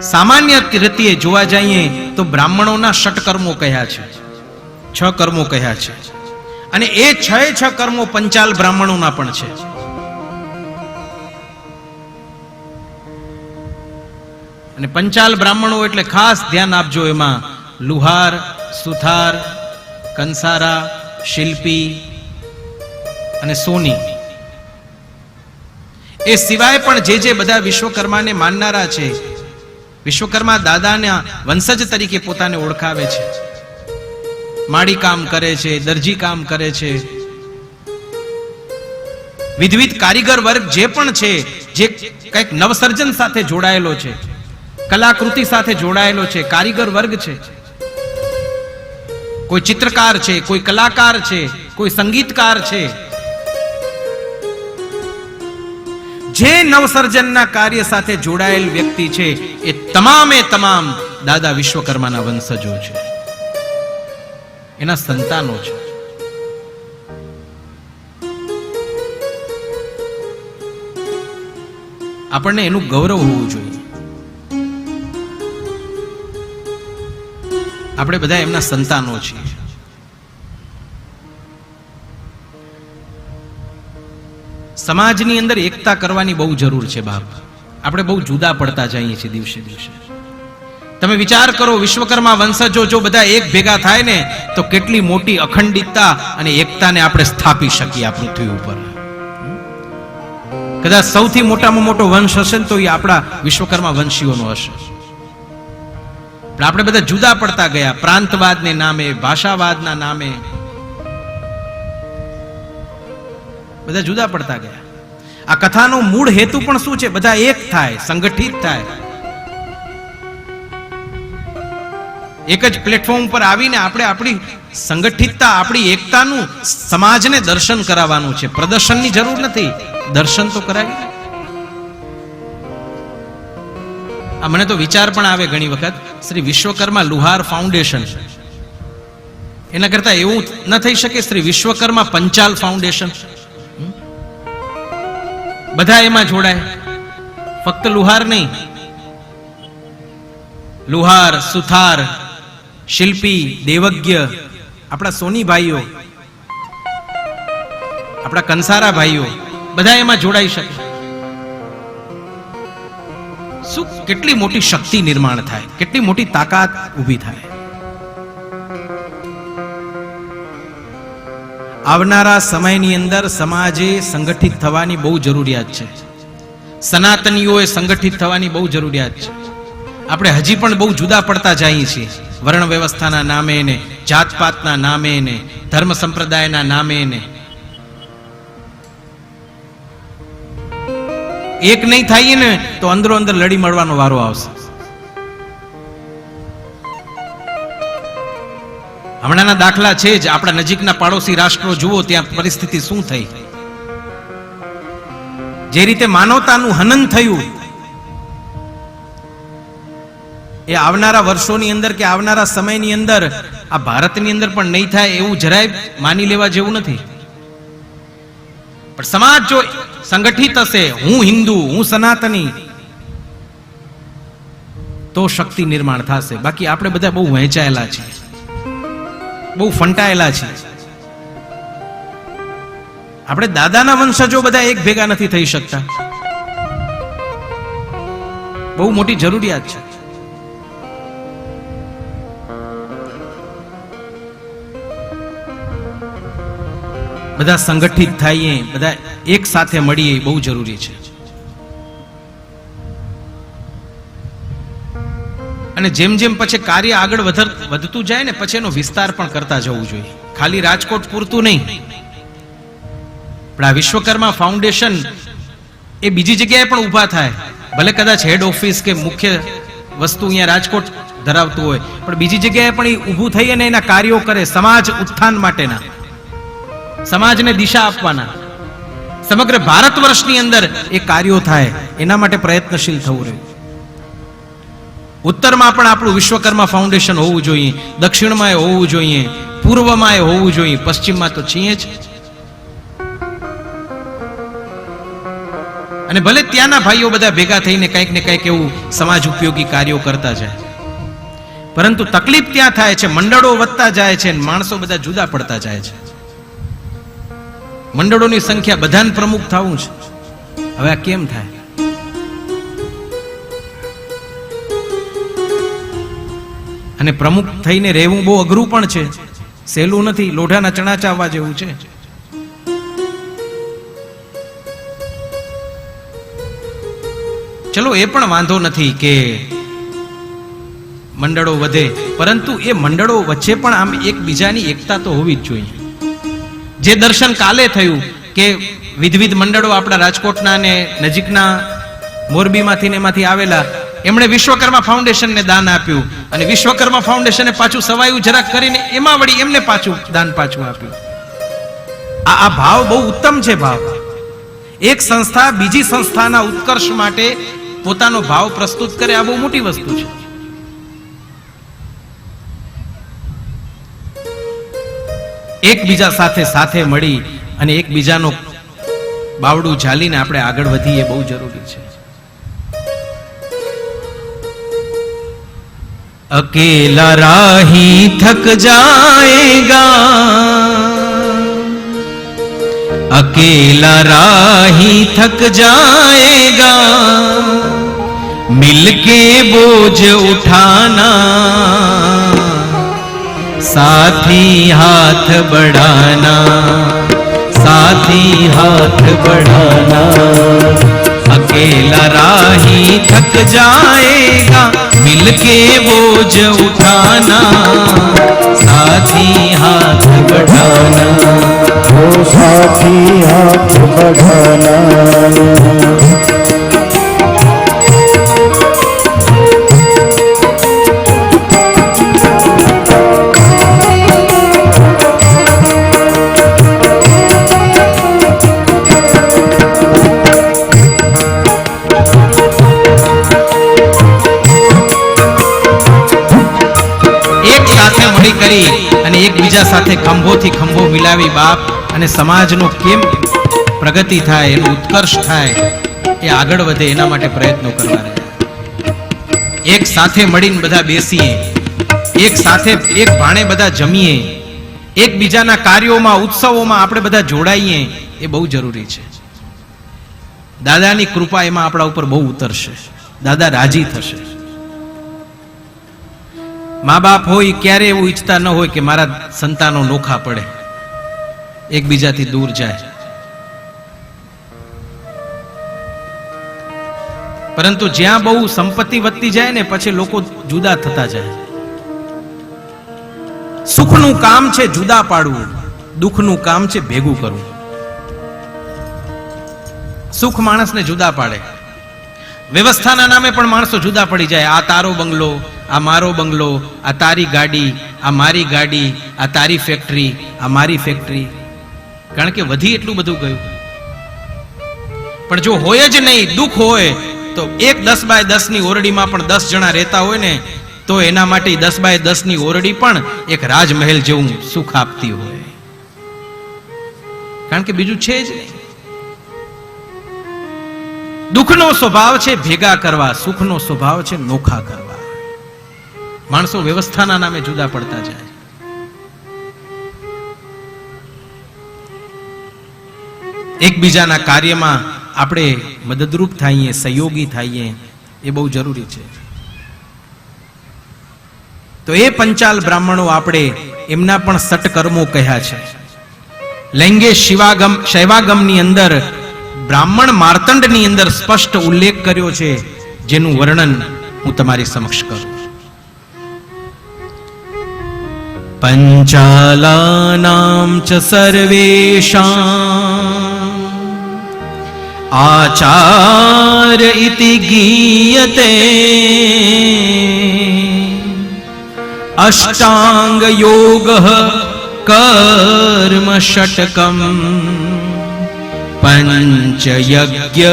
સામાન્ય રીતે જોવા જઈએ તો બ્રાહ્મણોના ષટકર્મો કહ્યા છે. છ કર્મો કહ્યા છે. અને એ છ છ કર્મો પંચાલ બ્રાહ્મણોના પણ છે. અને પંચાલ બ્રાહ્મણો એટલે ખાસ ધ્યાન આપજો એમાં લુહાર, સુથાર, કંસારા, શિલ્પી અને સોની. એ સિવાય પણ જે જે બધા વિશ્વકર્માને માનનારા છે વિશ્વકર્મા દાદાના વંશજ તરીકે પોતાને ઓળખાવે છે. માળી કામ કરે છે, દરજી કામ કરે છે. વિધવિધ કારીગર વર્ગ જે પણ છે, જે કંઈક નવસર્જન સાથે જોડાયેલો છે, કલાકૃતિ સાથે જોડાયેલો છે, કારીગર વર્ગ છે. કોઈ ચિત્રકાર છે, કોઈ કલાકાર છે, કોઈ સંગીતકાર છે. જે નવસર્જનના કાર્ય સાથે જોડાયેલ વ્યક્તિ છે, એ તમામે તમામ દાદા વિશ્વકર્માના વંશજો છે. એના સંતાનો છે. આપણને એનું ગૌરવ હોવું જોઈએ. આપણે બધા એમના સંતાનો છીએ. સમાજની અંદર એકતા કરવાની બહુ જરૂર છે બાપ. આપણે બહુ જુદા પડતા જઈએ છીએ દિવસે દિવસે. તમે વિચાર કરો, વિશ્વકર્મા વંશજો જો બધા એક ભેગા થાય ને, તો કેટલી મોટી અખંડિતતા અને એકતાને આપણે સ્થાપી શકીએ આ પૃથ્વી ઉપર. કદાચ સૌથી મોટામાં મોટો વંશ હશે ને તો એ આપણા વિશ્વકર્મા વંશીઓનો હશે. આપણે બધા જુદા પડતા ગયા. પ્રાંતવાદને નામે, ભાષાવાદના નામે બધા જુદા પડતા ગયા. આ કથાનો મૂળ હેતુ પણ શું છે? બધા એક થાય, સંગઠિત થાય. એક જ પ્લેટફોર્મ પર આવીને આપણે આપણી સંગઠિતતા, આપણી એકતાનું સમાજને દર્શન કરાવવાનું છે. પ્રદર્શનની જરૂર નથી. દર્શન તો કરાવી આ મને તો વિચાર પણ આવે ઘણી વખત. શ્રી વિશ્વકર્મા લુહાર ફાઉન્ડેશન. એના કરતા એવું ન થઈ શકે શ્રી વિશ્વકર્મા પંચાલ ફાઉન્ડેશન. બધા એમાં જોડાય. ફક્ત લુહાર નહીં. લુહાર, સુથાર, શિલ્પી, દેવજ્ઞ, આપણા સોની ભાઈઓ, આપણા કંસારા ભાઈઓ, બધા એમાં જોડાઈ શકે. શું કેટલી મોટી શક્તિ નિર્માણ થાય? કેટલી મોટી તાકાત ઊભી થાય? આવનારા સમયની અંદર સમાજે સંગઠિત થવાની બહુ જરૂરિયાત છે. સનાતનીઓએ સંગઠિત થવાની બહુ જરૂરિયાત છે. આપણે હજી પણ બહુ જુદા પડતા જઈએ છીએ. વર્ણ વ્યવસ્થાના નામે ને, જાતપાતના નામે ને, ધર્મ સંપ્રદાયના નામે ને. એક નહીં થાય ને તો અંદરો અંદર લડી મળવાનો વારો આવશે. હમણાંના દાખલા છે જ. આપણા નજીકના પાડોશી રાષ્ટ્રો જુઓ ત્યાં પરિસ્થિતિ શું થઈ. જે રીતે માનવતાનું હનન થયું, એ આવનારા વર્ષોની અંદર કે આવનારા સમયની અંદર આ ભારતની અંદર પણ નહીં થાય એવું જરાય માની લેવા જેવું નથી. પણ સમાજ જો સંગઠિત હશે, હું હિન્દુ, હું સનાતની, તો શક્તિ નિર્માણ થશે. બાકી આપણે બધા બહુ વહેંચાયેલા છીએ. બહુ ફંટાયેલા છે આપણે દાદાના વંશજો બધા એક ભેગા નથી થઈ શકતા. બહુ મોટી જરૂરિયાત છે. બધા સંગઠિત થઈએ બધા એક સાથે મળીએ બહુ જરૂરી છે. અને જેમ જેમ પછી કાર્ય આગળ વધર વધતું જાય ને પછી એનો વિસ્તાર પણ કરતા જવું જોઈએ. ખાલી રાજકોટ પૂરતું નહીં. પણ આ વિશ્વકર્મા ફાઉન્ડેશન એ બીજી જગ્યાએ પણ ઊભા થાય. ભલે કદાચ હેડ ઓફિસ કે મુખ્ય વસ્તુ અહીંયા રાજકોટ ધરાવતું હોય, પણ બીજી જગ્યાએ પણ એ ઊભું થઈ અને એના કાર્યો કરે સમાજ ઉત્થાન માટેના. સમાજને દિશા આપવાના. સમગ્ર ભારત વર્ષની અંદર એ કાર્યો થાય. એના માટે પ્રયત્નશીલ થવું રહ્યું ઉત્તરમાં પણ આપણું વિશ્વકર્મા ફાઉન્ડેશન હોવું જોઈએ, દક્ષિણમાં એ હોવું જોઈએ, પૂર્વમાં એ હોવું જોઈએ, પશ્ચિમમાં તો છીએ જ. અને ભલે ત્યાંના ભાઈઓ બધા ભેગા થઈને કંઈક ને કંઈક એવું સમાજ ઉપયોગી કાર્યો કરતા જાય. પરંતુ તકલીફ ત્યાં થાય છે, મંડળો વધતા જાય છે માણસો બધા જુદા પડતા જાય છે. મંડળોની સંખ્યા બધાને પ્રમુખ થવું છે હવે આ કેમ થાય? અને પ્રમુખ થઈને રહેવું બહુ અઘરું પણ છે. સહેલું નથી, લોઢાના ચણા ચાવવા જેવું છે. ચલો, એ પણ વાંધો નથી કે મંડળો વધે, પરંતુ એ મંડળો વચ્ચે પણ આમ એકબીજાની એકતા તો હોવી જ જોઈએ. જે દર્શન કાલે થયું કે વિધવિધ મંડળો આપણા રાજકોટના ને નજીકના મોરબીમાંથી ને એમાંથી આવેલા એમણે વિશ્વકર્મા ફાઉન્ડેશનને દાન આપ્યું અને વિશ્વકર્મા ફાઉન્ડેશને પાછું સવાયું જરાક કરીને એમાં વળી એમને પાછું દાન પાછું આપ્યું. આ આ ભાવ બહુ ઉત્તમ છે ભાવ. એક સંસ્થા બીજી સંસ્થાના ઉત્કર્ષ માટે પોતાનો ભાવ પ્રસ્તુત કરે, આ બહુ મોટી વસ્તુ છે. એકબીજા સાથે સાથે મળી અને એકબીજાનો બાવડું ઝાલીને આપણે આગળ વધીએ બહુ જરૂરી છે. अकेला राही थक जाएगा। अकेला राही थक जाएगा। मिलके बोझ उठाना। साथी हाथ बढ़ाना। साथी हाथ बढ़ाना। अकेला राही थक जाएगा मिलके बोझ उठाना साथी हाथ बढ़ाना हो साथी हाथ बढ़ाना એકબીજા સાથે ખંભોથી ખંભો મિલાવી બાપ અને સમાજનો કેમ પ્રગતિ થાય, એનો ઉત્કર્ષ થાય, એ આગળ વધે, એના માટે પ્રયત્નો કરવા એક સાથે મળીને બધા બેસીએ, એક સાથે એક ભાણે બધા જમીએ, એકબીજાના કાર્યોમાં, ઉત્સવોમાં આપણે બધા જોડાઈએ, એ બહુ જરૂરી છે. દાદાની કૃપા એમાં આપણા ઉપર બહુ ઉતરશે. દાદા રાજી થશે. મા બાપ હોય, ક્યારે એવું ઈચ્છતા ન હોય કે મારા સંતાનો નોખા પડે. એકબીજાથી દૂર જાય. પરંતુ જ્યાં બહુ સંપત્તિ વધતી જાય ને, પછી લોકો જુદા થતા જાય. સુખનું કામ છે જુદા પાડવું, દુઃખનું કામ છે ભેગું કરવું. સુખ માણસને જુદા પાડે. વ્યવસ્થાના નામે પણ માણસો જુદા પડી જાય. આ તારો બંગલો આ મારો બંગલો, આ તારી ગાડી, આ મારી ગાડી, આ તારી ફેક્ટરી આ મારી ફેક્ટરી કારણ કે વધી એટલું બધું ગયું. પણ જો હોય જ નહીં, દુઃખ હોય, તો એક દસ બાય દસની ઓરડીમાં પણ દસ જણા રહેતા હોય ને, તો એના માટે દસ બાય દસની ઓરડી પણ એક રાજમહેલ જેવું સુખ આપતી હોય. કારણ કે બીજું છે જ દુઃખનો સ્વભાવ છે ભેગા કરવા, સુખનો સ્વભાવ છે નોખા કરવા. માણસો વ્યવસ્થાના નામે જુદા પડતા જાય. એકબીજાના કાર્યમાં આપણે મદદરૂપ થઈએ, સહયોગી થઈએ, એ બહુ જરૂરી છે. તો એ પંચાલ બ્રાહ્મણો આપણે એમના પણ સટકર્મો કહ્યા છે. લૈંગે શિવાગમ, શૈવાગમની અંદર બ્રાહ્મણ માર્તંડની અંદર સ્પષ્ટ ઉલ્લેખ કર્યો છે, જેનું વર્ણન હું તમારી સમક્ષ કરું पञ्चालानां च सर्वेषाम्। आचार इति गीयते। अष्टाङ्गयोगः कर्मषटकम्। पञ्चयज्ञ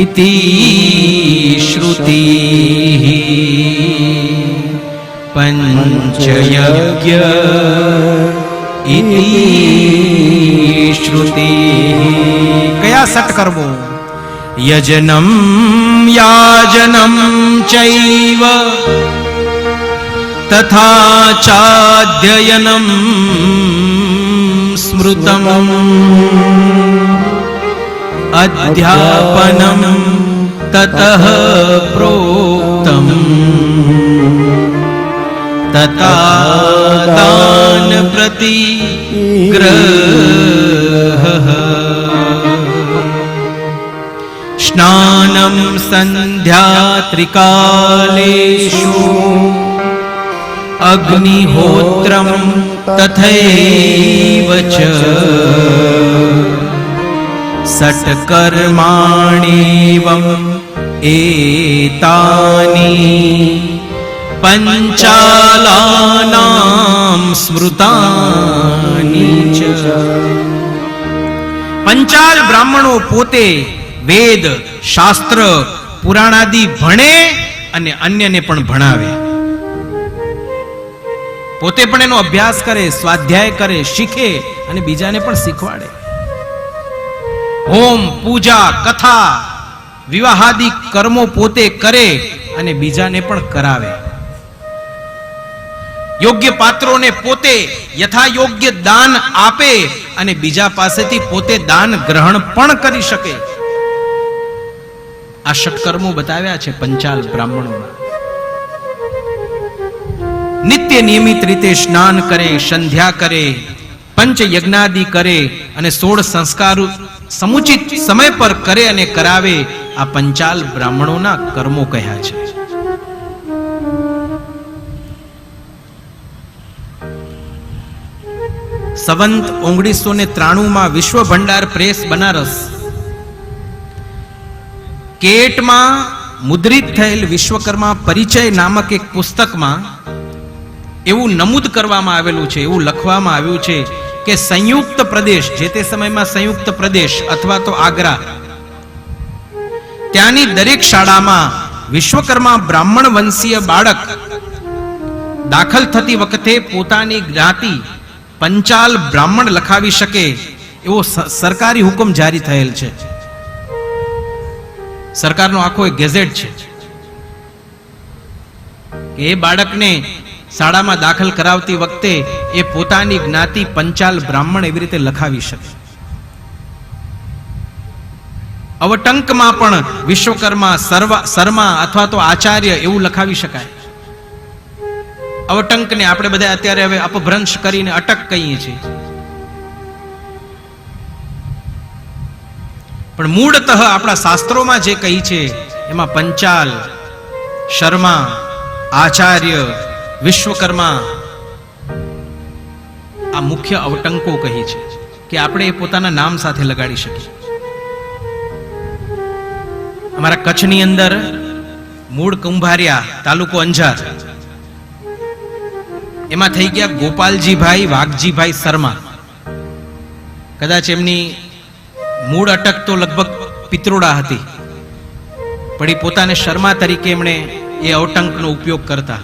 इति श्रुतिः। પંચયજ્ઞ ઇતિ શ્રુતિ કયા સટ કરવો યજનમ યાજનમ ચૈવ તથા ચાધ્યયનમ સ્મૃતમ અધ્યાપનમ તતઃ પ્રોક્તમ तता तान् प्रतीग्रह स्नानं सन्ध्यात्रिकालेषु अग्निहोत्रं तथैव च। षट्कर्माणेवम् एतानि પંચાલાનામ સ્મૃતાની ચ પંચાલ બ્રાહ્મણો પોતે વેદ શાસ્ત્ર પુરાણાદિ ભણે અને અન્યને પણ ભણાવે. પોતે પણ એનો અભ્યાસ કરે, સ્વાધ્યાય કરે, શીખે અને બીજાને પણ શીખવાડે. હોમ, પૂજા, કથા વિવાહાદિક કર્મો પોતે કરે અને બીજાને પણ કરાવે. યોગ્ય પાત્રોને પોતે યથા યોગ્ય દાન આપે અને બીજા પાસેથી પોતે દાન ગ્રહણ પણ કરી શકે. આ ષટકર્મો બતાવ્યા છે પંચાલ બ્રાહ્મણોના નિત્ય નિયમિત રીતે સ્નાન કરે, સંધ્યા કરે પંચ યજ્ઞાદિ કરે અને સોળ સંસ્કાર સમુચિત સમય પર કરે અને કરાવે આ પંચાલ બ્રાહ્મણોના કર્મો કહ્યા છે. સંવંત ઓગણીસો ને ત્રાણું વિશ્વ ભંડાર પ્રેસ બનારસ. કેટમાં મુદ્રિત થયેલ વિશ્વકર્મા પરિચય નામક એક પુસ્તકમાં એવું નમૂદ કરવામાં આવેલું છે, એવું લખવામાં આવ્યું છે કે સંયુક્ત પ્રદેશ, જે તે સમયમાં સંયુક્ત પ્રદેશ અથવા તો આગ્રા, ત્યાંની દરેક શાળામાં વિશ્વકર્મા બ્રાહ્મણ વંશીય બાળક દાખલ થતી વખતે પોતાની જ્ઞાતિ પંચાલ બ્રાહ્મણ લખાવી શકે એવો સરકારી હુકમ જારી થયેલ છે. સરકારનો આખો એક ગેઝેટ છે એ બાળકને શાળામાં દાખલ કરાવતી વખતે એ પોતાની જ્ઞાતિ પંચાલ બ્રાહ્મણ એવી રીતે લખાવી શકે. અવટંકમાં પણ વિશ્વકર્મા, સર્વ, શર્મા અથવા તો આચાર્ય એવું લખાવી શકાય. અવટંકને આપણે બધા અત્યારે હવે અપભ્રંશ કરીને અટક કહીએ છીએ. પણ મૂળતઃ આપણા શાસ્ત્રોમાં જે કહી છે, એમાં પંચાલ, શર્મા, આચાર્ય, વિશ્વકર્મા, આ મુખ્ય અવટંકો કહી છે કે આપણે એ પોતાના નામ સાથે લગાડી શકીએ. અમારા કચ્છની અંદર મૂળ કુંભારિયા, તાલુકો અંજાર એમાં થઈ ગયા ગોપાલજીભાઈ, વાઘજીભાઈ શર્મા. કદાચ એમની મૂળ અટક તો લગભગ પિત્રોડા હતી, પણ એ પોતાને શર્મા તરીકે એમણે એ અવટંકનો ઉપયોગ કરતા.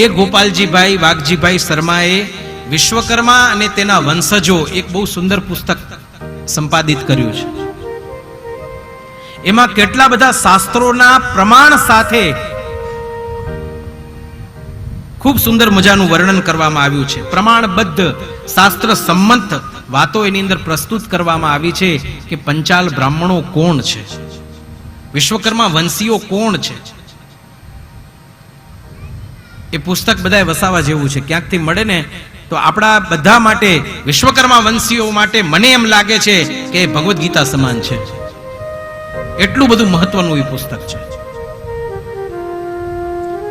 એ ગોપાલજીભાઈ, વાઘજીભાઈ શર્માએ વિશ્વકર્મા અને તેના વંશજો એક બહુ સુંદર પુસ્તક સંપાદિત કર્યું છે. એમાં કેટલા બધા શાસ્ત્રોના પ્રમાણ સાથે ખૂબ સુંદર મજાનું વર્ણન કરવામાં આવ્યું છે. પ્રમાણબદ્ધ શાસ્ત્ર સંમત વાતો એની અંદર પ્રસ્તુત કરવામાં આવી છે કે પંચાલ બ્રાહ્મણો કોણ છે? વિશ્વકર્મા વંશીઓ કોણ છે? એ પુસ્તક બધાએ વસાવા જેવું છે. ક્યાંકથી મળે ને તો આપણા બધા માટે, વિશ્વકર્મા વંશીઓ માટે મને એમ લાગે છે કે ભગવદ્ ગીતા સમાન છે. એટલું બધું મહત્વનું એ પુસ્તક છે.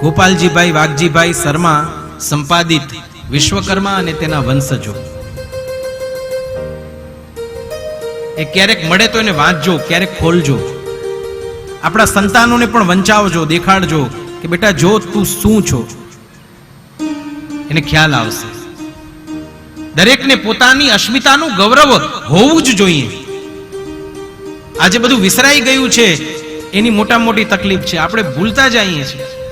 ગોપાલજીભાઈ વાઘજીભાઈ શર્મા, સંપાદિત વિશ્વકર્મા અને તેના વંશજો. એ ક્યારેક મળે તો એને વાંચજો, ક્યારેક ખોલજો. આપણા સંતાનોને પણ વંચાવજો, દેખાડજો કે બેટા જો તું શું છો. એને ખ્યાલ આવશે. દરેકને પોતાની અસ્મિતાનું ગૌરવ હોવું જ જોઈએ. આજે બધું વિસરાઈ ગયું છે. એની મોટા મોટી તકલીફ છે. આપણે ભૂલતા જઈએ છીએ.